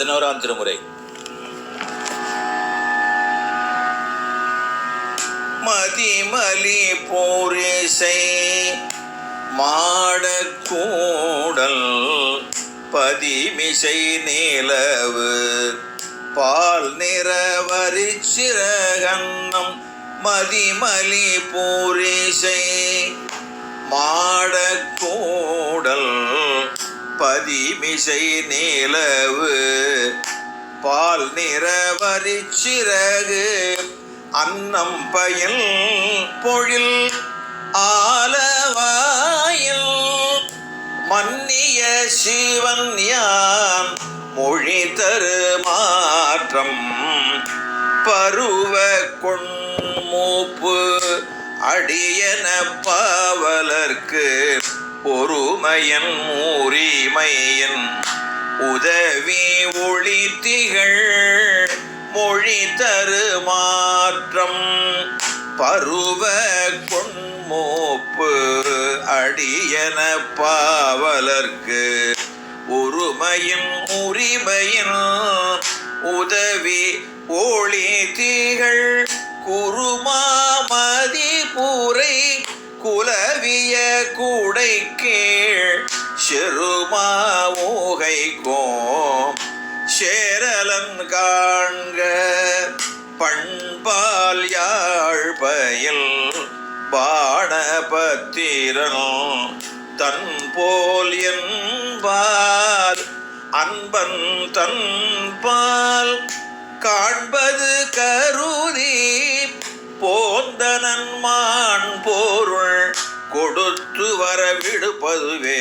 பதினோராம் திருமுறை. மதிமலி போரிசை மாடக்கூடல் பதிமிசை நிலவு. பால் நிறவரி சிறகன்னம் மதிமலி பூரிசை மாடக்கூ பதிமிசை நிலவு பால் நிறவரி சிறகு அன்னம் பயில் பொழில் ஆலவாயில் மன்னிய சிவன் யான் மொழி தரு மாற்றம் பருவ கொண்மூப்பு அடியன பாவலர்க்கு ஒருமையன் மூரிமையன் உதவி ஒளி திகழ் மொழி தரு மாற்றம். பருவ கொண்மோப்பு அடியன பாவலர்க்கு. ஒருமையின் உரிமையின் உதவி ஒளி தீகள் குருமா குலவிய கூடை கீழ் செருமாவுகை கோம் சேரலன் காண்க பண்பால் யாழ்பயில் பாணபத்திரன் தன் போல் என்பார் அன்பன் தன் பால் காண்பது கருதி கொடுத்து வரவிடுப்பதுவே